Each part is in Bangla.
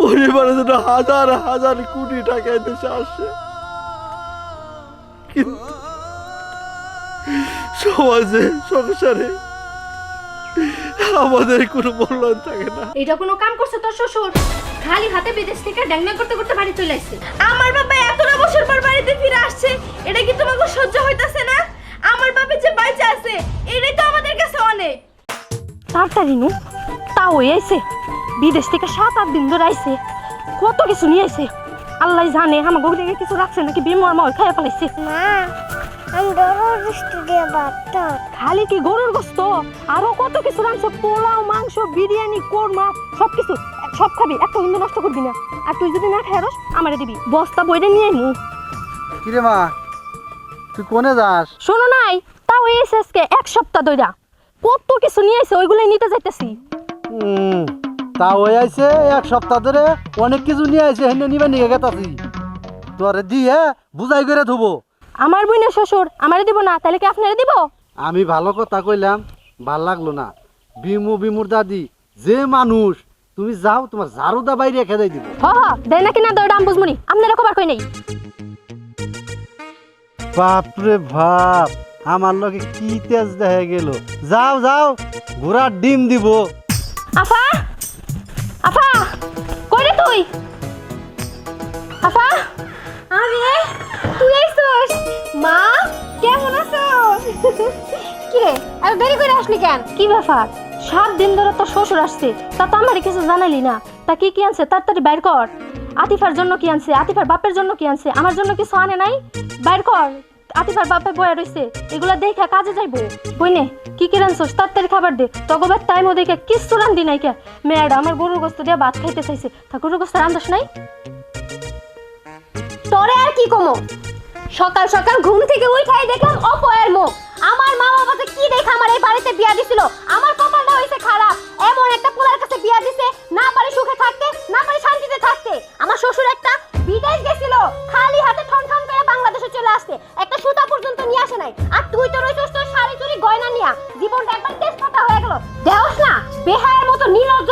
পরিবারের জন্য হাজার হাজার কোটি টাকা দেশে আসে কিন্তু সমাজে সংসারে আমাদের কোনো মূল্যায়ন থাকে না। এটা কোনো কাম করছে তোর শ্বশুর? খালি হাতে বিদেশ থেকে ড্যাংনা করতে করতে বাড়ি চলে আসছে। আমার বাবা এতটা বছর পর বাড়িতে ফিরে আসছে এটা কি তোমাকে সহ্য হইতাছে না? আমার বাবা যে বাইচা আছে এটাই তো আমাদের কাছে অনেক। তাড়াতাড়ি নু তাও আইছে। বিদেশ থেকে সাত আট দিন ধরে আইছে কত কিছু নিয়ে আইছে। আল্লাহ জানে আমার গরিবে কিছু রাখছে নাকি বিমর মর খাইয়া ফেলাইছে। মা আমি দিয়ে খালি কি গরুর গোস্ত আরও কত কিছু রাখছে? পোলাও মাংস বিরিয়ানি কোরমা সব কিছু সব খাবি একটা হিন্দু নষ্ট করবি না। আর তুই যদি না খাইরস আমারে দিবি। বস্তা বইরে নিয়ে আইমু। কিরে মা তুই কোনে যাস? শোনো নাই তাও এসএসকে এক সপ্তাহ ধইরা। কত কিছু নিয়ে আইছে ওইগুলাই নিতে যাইতেছি। হুম তা ওই আইছে এক সপ্তাহ ধরে অনেক কিছু নিয়ে আইছে হেনে নিবে নিয়ে গেতাছি। তোরে দিয়ে বুঝাই করে থুবো আমার বোনের শ্বশুর আমারে দিব না তাহলে কি আপনারে দিব? আমি ভালো কথা কইলাম ভালো লাগল না। বিমু বিমুর দাদি যে মানুষ তুমি যাও তোমার ঝাড়ুদা বাইরে রেখে দেয় দিব। হ হ দেয় নাকি না দৌড় আম বুঝমুনি আপনারা কবার কই নেই। বাপরে বাপ আমার লোকে কি তেজ দেখা গেল। যাও যাও ঘোড়ার ডিম দিব। আফা! আফা, কই রে তুই? আফা আমি তুই আইছস মা, কেমন আছস? কি রে, এত দেরি করে আসলি কেন? কি ব্যাপার? সাত দিন ধরে তোর শ্বশুর আসছে, তা তো আমার কিছু জানালি না। তা কি কি আনছে, তাড়াতাড়ি বাইর কর। আতিফার জন্য কি আনছে, আতিফার বাপের জন্য কি আনছে, আমার জন্য কিছু আনে নাই? বাইর কর। আতিফার বাপে বয়া রইছে, এগুলা দেখে কাজে যাইবো। বইনে, কি কি রানছস তাড়াতাড়ি খাবার দে। তগবার টাইম ও দেখে কিচ্ছু রান্ধি নাই কে। মেয়েটা আমার গরুর গোস্ত দিয়ে ভাত খাইতে চাইছে। তা গরুর গোস্ত রান্ধাস নাই? তোরে আর কি কমো? সকাল সকাল ঘুম থেকে উঠাই দেখলাম অপয়ের মুখ। আমার মা বাবা যে কি দেখে আমার এই বাড়িতে বিয়া দিছিল? আমার কপালটা হইছে খারাপ। এমন একটা পোলার কাছে বিয়া দিছে, না পারে সুখে থাকতে, না পারে শান্তিতে থাকতে। আমার শ্বশুর একটা বিদেশ গেছিল, খালি হাতে ঠন চলে আসছে। একটা সুতা পর্যন্ত নিয়ে আসে নাই। আর তুই তো রইছস তোর শাড়ি চুরি গয়না নিয়া। জীবনটা একবার তেজ পাতা হয়ে গেল। দেওস না, বেহায়ের মতো নির্লজ্জের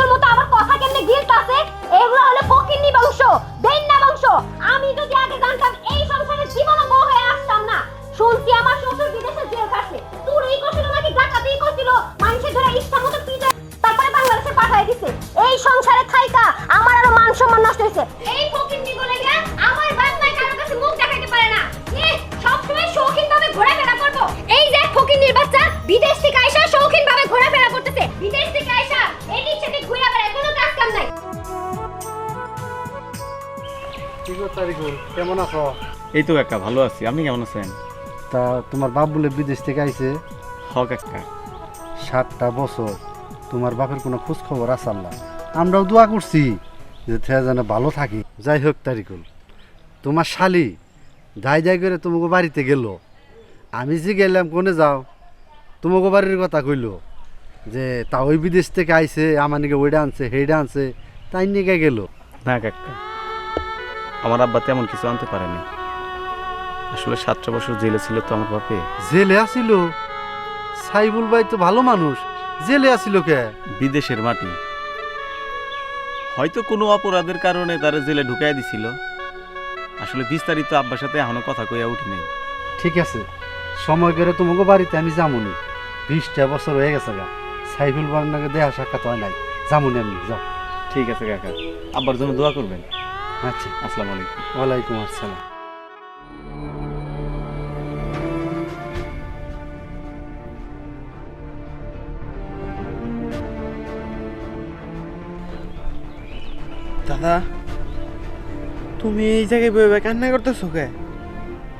এই তো কাকা ভালো আছি। আপনি কেমন আছেন? তা তোমার বাপ বলে বিদেশ থেকে আইছে। হ কাকা। সাতটা বছর। তোমার বাপের কোনো খোঁজ খবর না আমরাও দোয়া করছি যে থে যেন ভালো থাকি। যাই হোক তারিকুল। তোমার শালি যাই যাই করে তোমাকে বাড়িতে গেল। আমি যে গেলাম কোনে যাও? তোমাকে বাড়ির কথা কইল যে তা ওই বিদেশ থেকে আইছে আমার নিকে ওইটা আনছে সেইটা আনছে তাই নিকে গেল। না কাকা। আমার আব্বা তেমন কিছু আনতে পারেনি। আসলে সাতটা বছর জেলে ছিল তো আমার বাপে। জেলে আসিল সাইবুল ভাই তো ভালো মানুষ। জেলে আসিল কে? বিদেশের মাটি। হয়তো কোনো অপরাধের কারণে তারা জেলে ঢুকাই দিছিল। আসলে বিস্তারিত আব্বার সাথে এখনও কথা কইয়া উঠি নাই। ঠিক আছে। সময় করে তোমাকে বাড়িতে আমি যামুনি। বিশটা বছর হয়ে গেছে গা। সাইফুল বান্নাকে দেহা সাক্ষাৎ হয় নাই। যামুনি আমি যাও। ঠিক আছে কাকা। আব্বার জন্য দোয়া করবেন। আচ্ছা। আসসালামু আলাইকুম। ওয়ালাইকুম আসসালাম। দাদা তুমি এই জায়গায় বয়ে কান্না করতেছো কে?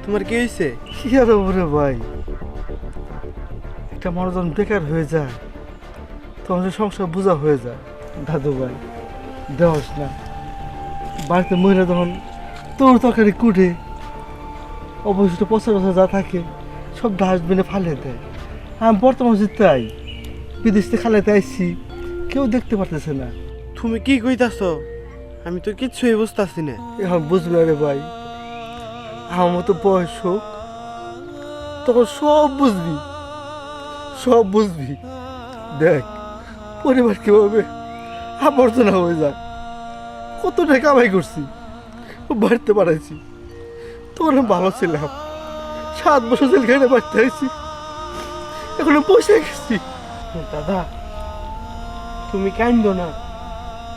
তোমার কি হয়েছে কি আর বলে ভাই? একটা মানুষ যখন বেকার হয়ে যায় তখন সংসার বোঝা হয়ে যায়। দাদু ভাই দেওয়াস না। বাড়িতে মহিলা তখন তোর তরকারি কুটে অবশিষ্ট পচা পচা যা থাকে সব ডাস্টবিনে ফালে দেয়। আমি বর্তমান তাই বিদেশ থেকে খালাতে আইসি কেউ দেখতে পারতেছে না। তুমি কি কইতাছো? আমি তো কিচ্ছুই বুঝতাছি না। এখন বুঝবে রে ভাই। আমার মতো বয়স হোক তখন সব বুঝবি। সব বুঝবি। দেখ পরিবার কীভাবে আবর্জনা হয়ে যায়। কত টাকা কামাই করছি বাড়তে পারাইছি তখন আমি ভালো ছিলাম। সাত বছর জেলখানে বাড়তে আইছি। এখন পয়সা গেছি। দাদা তুমি কান্দো না।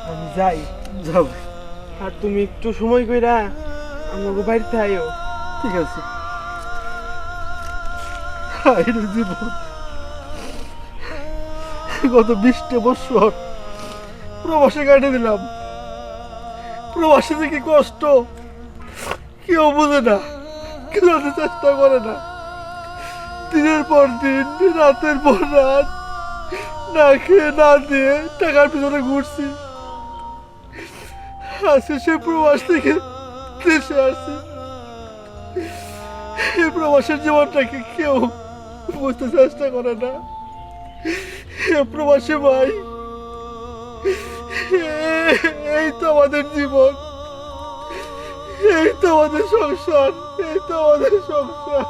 আমি যাই। যাও। আর তুমি একটু সময় কইরা আমাকে বাড়িতে আইও। ঠিক আছে। জীবন। গত বিশটা বছর প্রবাসে কাটে দিলাম। প্রবাসে যে কি কষ্ট কেউ বোঝে না কেউ চেষ্টা করে না। দিনের পর দিন রাতের পর রাত না খেয়ে না দিয়ে টাকার পিছনে ঘুরছি। আজকে সে প্রবাস থেকে দেশে আসছে এই প্রবাসের জীবনটাকে কেউ বুঝতে চেষ্টা করে না। প্রবাসী ভাই এই তো আমাদের জীবন। এই তো আমাদের সংসার এই তো আমাদের সংসার।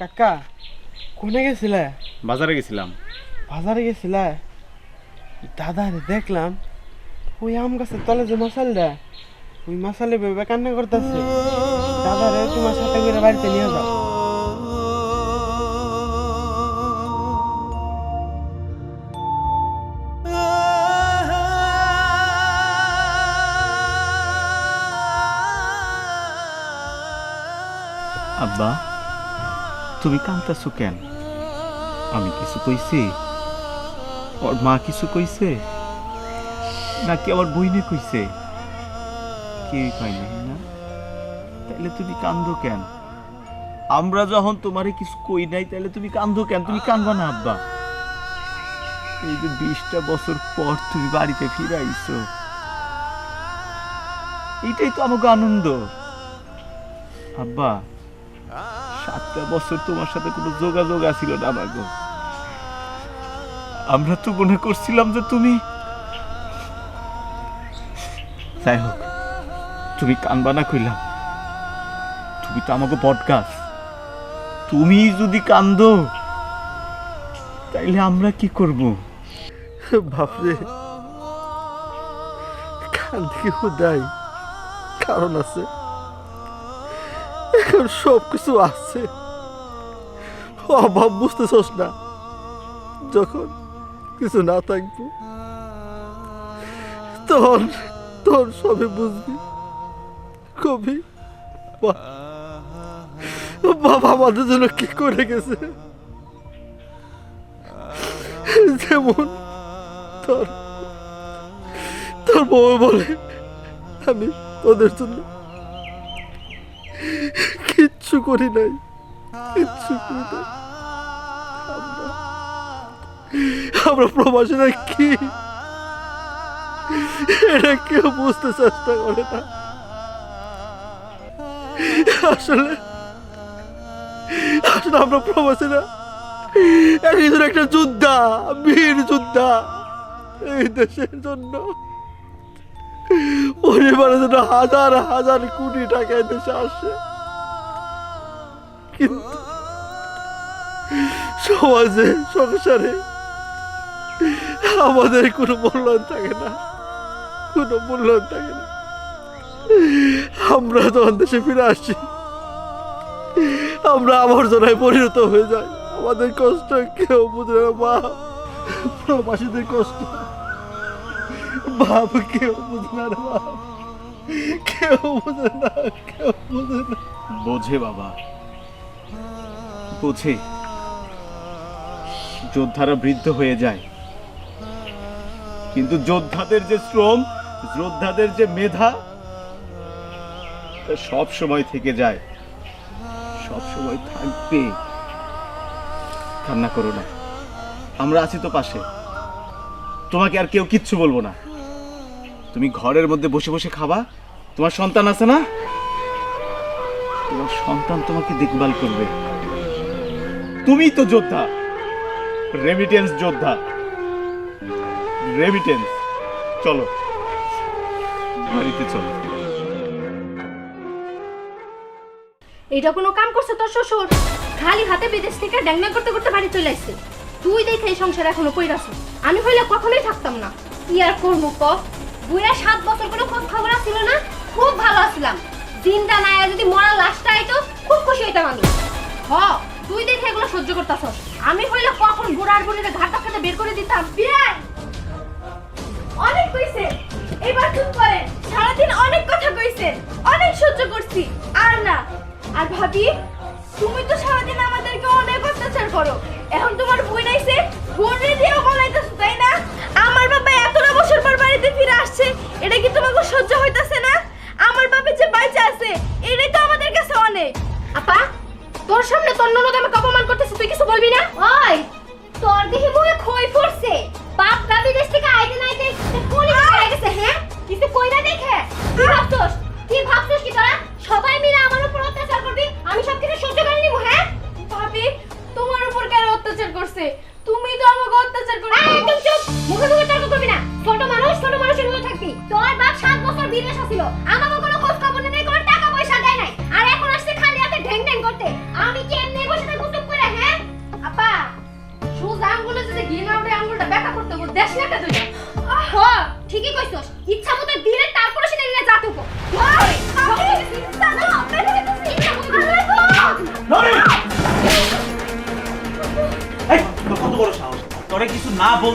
কাকা কোনে গেছিলে? বাজারে গেছিলাম। বাজারে গেছিলে? দাদা দেখলাম ওই আম গাছের তলে যে মশালটা, ওই মশালে ভেবে কান্না করতেছে। দাদা রে, তোমার সাথে করে বাড়িতে নিয়ে যাও। আব্বা, তুমি কান্তাছো কেন? আমি কিছু কইছি। ওর মা কিছু কইছে? নাকি আমার বইনে কইছে? কেউই কয় নাই, না? তাইলে তুমি কান্দো কেন? আমরা যখন তোমারে কিছু কই নাই, তাইলে তুমি কান্দো কেন? তুমি কান্দবা না, আব্বা। এই যে বিশটা বছর পর তুমি বাড়িতে ফিরে আইছো, এইটাই তো আমাকে আনন্দ। আব্বা, সাতটা বছর তোমার সাথে কোনো যোগাযোগ আছিল না আমাকে আমরা তো মনে করছিলাম যে তুমি যাই হোক, তুমি কানবা না কইলাম। তুমি তো আমাকে বটগাছ। তুমি যদি কান্দো, তাইলে আমরা কি করব? বাপরে কান থেকে হুদাই, কারণ আছে। এখন সব কিছু আছে। অভাব বুঝতেছস না। যখন কিছু না থাকব। তখন তখন সবে বুঝবি। কবি বাবা আমাদের জন্য কি করে গেছে? যেমন তোর তোর বউ বলে আমি তোদের জন্য কিচ্ছু করি নাই, কিচ্ছু করি নাই। আমরা প্রবাসীরা কি? এটা কেউ বুঝতে চেষ্টা করে না। আসলে আসলে আমরা প্রবাসীরা একজন একটা যোদ্ধা, বীর যোদ্ধা এই দেশের জন্য। পরিবারের জন্য হাজার হাজার কোটি টাকা এই দেশে আসে। কিন্তু সমাজে, সংসারে আমাদের কোনো মূল্যায়ন থাকে না। কোনো মূল্যায়ন থাকে না। আমরা যখন দেশে ফিরে আসছি আমরা আবর্জনায় পরিণত হয়ে যাই। আমাদের কষ্ট কেউ বুঝে না, মা। প্রবাসীদের কষ্ট। বাপ কেউ বুঝে না বাপ কেউ বুঝে না, কেউ বুঝে না। বোঝে বাবা। বোঝে। যোদ্ধারা বৃদ্ধ হয়ে যায়। কিন্তু যোদ্ধাদের যে শ্রম, যোদ্ধাদের যে মেধা সব সময় থেকে যায়। সব সময় থাকবে। কান্না করো না। আমরা আছি তো পাশে। তোমাকে আর কেউ কিচ্ছু বলব না। তুমি ঘরের মধ্যে বসে বসে খাবা। তোমার সন্তান আছে না? তোমার সন্তান তোমাকে দেখভাল করবে। তুমি তো যোদ্ধা। রেমিটেন্স যোদ্ধা। রেমিটেন্স। চলো। বাড়িতে চলো। এটা কোনো কাম করছে তোর শ্বশুর? খালি হাতে বিদেশ থেকে ড্যাংনা করতে করতে বাড়ি চলে আসছে। তুই দেখে এই সংসার এখনও পইরাছ আমি হইলে কখনোই থাকতাম না। কি আর করব ক? বুইরা সাত বছর কোনো খোঁজ খবর ছিল না? খুব ভালো আছিলাম। দিনটা নাই আর যদি মরা লাশটা আইতো, খুব খুশি হইতাম আমি। হ, তুই দেখে এগুলো সহ্য করতাছ আমি হইলে কখন বুড়ার বুড়িরে ঘাটা খেতে বের করে দিতাম? বিয়াই! অনেক কইছে এবার চুপ করে সারাদিন অনেক কথা কইছে। অনেক সহ্য করছি। আর না। আর ভাবি, তুমি তো সারাদিন আমাদেরকে অনেক অত্যাচার করো। এখন তোমার বই নাইছে বোনে দিয়েও বলাইতেছো তাই না? আমার বাবা এতটা বছর পর বাড়িতে ফিরে আসছে, এটা কি তোমাকে সহ্য হইতাছে না? আমার বাবা যে বাইচে আছে, এটাই তো আমাদের কাছে অনেক। আপা, তোর সামনে তোর ননদ আমাকে অপমান করতেছে, তুই কিছু বলবি না? ওই কইরা দেখে? কি ভাবছস? কি ভাবছস কি তোরা? সবাই মিলে আমার উপর অত্যাচার করবি? আমি সব কিছু সহ্য করে নিব হ্যাঁ? ভাবি তোমার উপর কেন অত্যাচার করছে? তুমি তো আমাকে অত্যাচার করে একদম চুপ মুখে মুখে তর্ক করবি না। ছোট মানুষ ছোট মানুষের মতো থাকবি। তোর বাপ সাত বছর বিদেশ ছিল আমাকে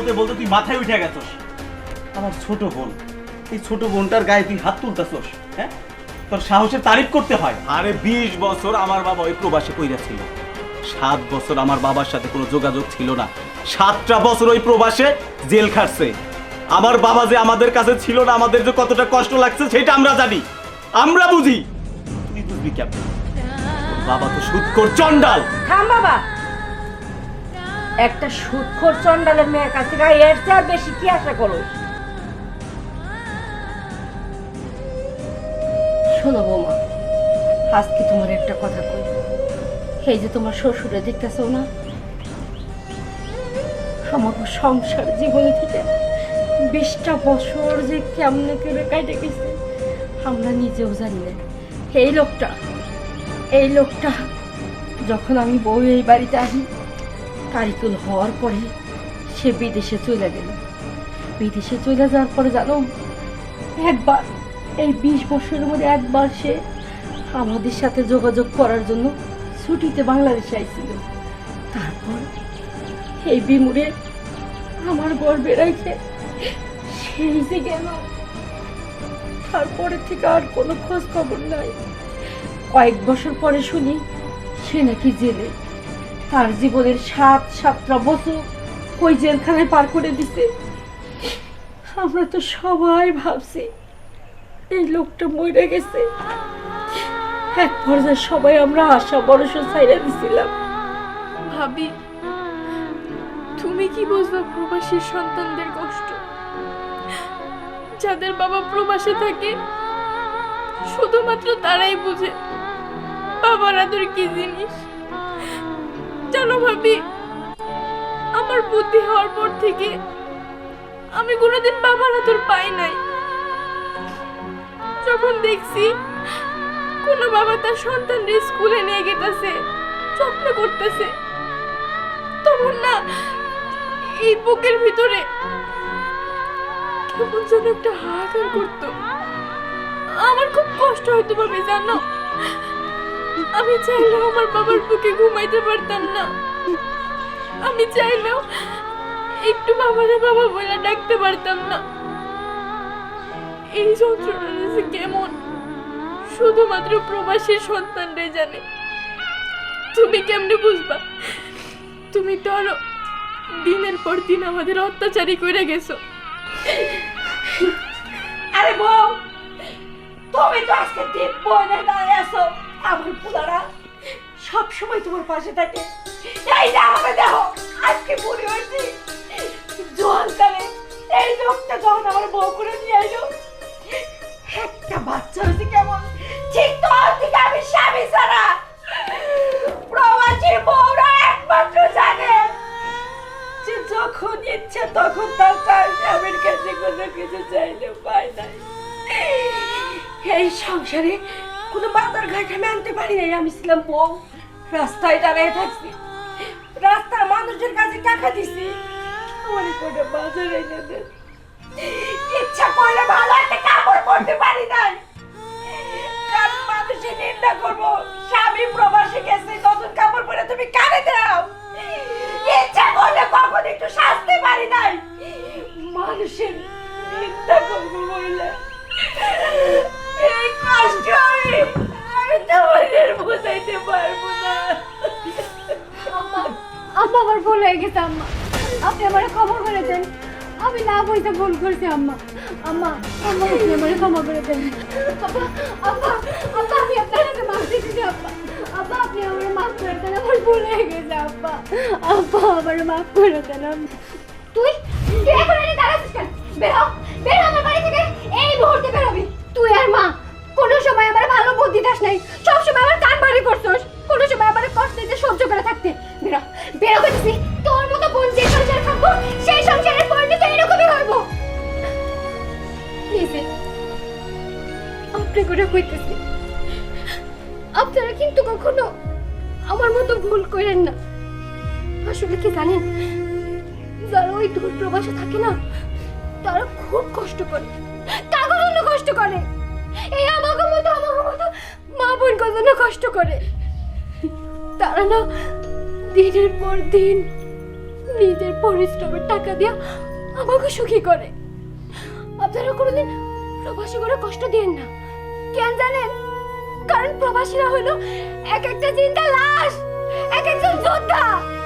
বলতে বলতে তুই মাথায় উঠে গেছস। আমার ছোট বোন এই ছোট বোনটার গায়ে তুই হাত তুলতেছস হ্যাঁ? তোর সাহসের তারিফ করতে হয়। আরে বিশ বছর আমার বাবা ওই প্রবাসে কইরা ছিল সাত বছর আমার বাবার সাথে কোনো যোগাযোগ ছিল না। সাতটা বছর ওই প্রবাসে জেল খাটছে। আমার বাবা যে আমাদের কাছে ছিল না আমাদের যে কতটা কষ্ট লাগছে সেটা আমরা জানি। আমরা বুঝি। তুই বুঝবি কেমন? বাবা তো সুৎকর চন্ডাল থাম বাবা। একটা সুৎখোর চন্ডালের মেয়ের কাছ থেকে এর চেয়ে বেশি কি আশা করো? শোনো বৌমা, আজকে তোমার একটা কথা কই। এই যে তোমার শ্বশুরে দেখতেছো না? আমাকে সংসার জীবনে থেকে বিশটা বছর যে কেমনে করে কাটে গেছে, আমরা নিজেও জানি না। এই লোকটা এই লোকটা, যখন আমি বউ এই বাড়িতে আসি কারিকুল হওয়ার পরে সে বিদেশে চলে গেল। বিদেশে চলে যাওয়ার পরে জানো, একবার, এই বিশ বছরের মধ্যে একবার সে আমাদের সাথে যোগাযোগ করার জন্য ছুটিতে বাংলাদেশে আইছিল। তারপর এই বিমুরে আমার গর্বে রেখে সেই যে গেল। তারপরে থেকে আর কোনো খোঁজ খবর নাই। কয়েক বছর পরে শুনি সে নাকি জেলে। তার জীবনের সাত, সাতটা বছর ওই জেলখানায় পার করে দিছে। আমরা তো সবাই ভাবছি, এই লোকটা মরে গেছে। এক পর্যায়ে সবাই আমরা আশা ভরসা ছাইরা দিছিলাম। ভাবি, তুমি কি বুঝবে প্রবাসীর সন্তানদের কষ্ট? যাদের বাবা প্রবাসে থাকে, শুধুমাত্র তারাই বুঝে বাবার আদর কি জিনিস? জানো ভাবি, আমার বুদ্ধি হওয়ার পর থেকে আমি কোনোদিন বাবার আদর পাই নাই। যখন দেখছি কোনো বাবা তার সন্তানদের স্কুলে নিয়ে গেতেছে, যত্ন করতেছে, তখন না এই বুকের ভিতরে কেমন যেন একটা হাহাকার করতো। আমার খুব কষ্ট হতো ভাবে, জানো? আমি চাইলেও আমার বাবার বুকে ঘুমাইতে পারতাম না। আমি চাইলেও একটু বাবারে বাবা বলে ডাকতে পারতাম না। এই যন্ত্রণাটা যে কেমন? শুধুমাত্র প্রবাসীর সন্তানরাই জানে। তুমি কেমনে বুঝবা? তুমি তো আরও দিনের পর দিন আমাদের অত্যাচারী করে গেছো। আরে বউ, তুমি তো আজকে দিন বনে দাঁড়িয়ে আমার পুলারা সব সময় তোমার পাশে থাকে। এই যে আমাকে দেখো, আজকে বুড়ি হয়েছি জোয়ান কালে এই লোকটা যখন আমার বউ করে নিয়ে এলো, একটা বাচ্চা হয়েছে কেমন? ঠিক তোর দিকে আমি স্বামী ছাড়া। প্রবাসী বউরা একমাত্র জানে যে যখন ইচ্ছে তখন তার তার স্বামীর কাছে কোনো কিছু চাইলে পায় নাই। এই সংসারে কোনো বাজার ঘাট আমি আনতে পারি নাই, আমি ছিলাম বউ। রাস্তায় দাঁড়িয়ে থাকছি। রাস্তার মানুষ মানুষের কাছে টাকা দিছি। আমার কোনো বাজার এনে ইচ্ছা করলে ভালো একটা কাপড় পরতে পারি নাই। কারণ মানুষের নিন্দা করব। স্বামী প্রবাসী গেছে, নতুন কাপড় পরে তুমি কানে দাও। ইচ্ছা করলে কখন একটু সাজতে পারি নাই। মানুষের নিন্দা করব বলে এই কষ্ট আমি তোমাদের বোঝাইতে পারব না। আম্মা আম্মা আমার ভুল হয়ে গেছে, আম্মা। আপনি আমার ক্ষমা করে দেন। আমি না বলতে ভুল করছি, আম্মা। আম্মা আম্মা, আপনি আমার ক্ষমা করে দেন। আব্বা আব্বা আব্বা আমি আপনার কাছে মাফ দিচ্ছি আব্বা আব্বা আপনি আমার মাফ করে দেন, আমার ভুল হয়ে গেছে আব্বা আব্বা আমার মাফ করে দেন তুই এখন এনে দাঁড়াচ্ছিস কেন? বের কষ্ট করে। এই আমাকে মতো আমাকে মতো মা বোন জন্য কষ্ট করে। তারা না দিনের পর দিন নিজের পরিশ্রমের টাকা দিয়া আমাকে সুখী করে। আপনারা কোনোদিন প্রবাসী করে কষ্ট দিয়েন না। কেন জানেন? কারণ প্রবাসীরা হলো এক একটা চিন্তা লাশ, এক একজন যোদ্ধা।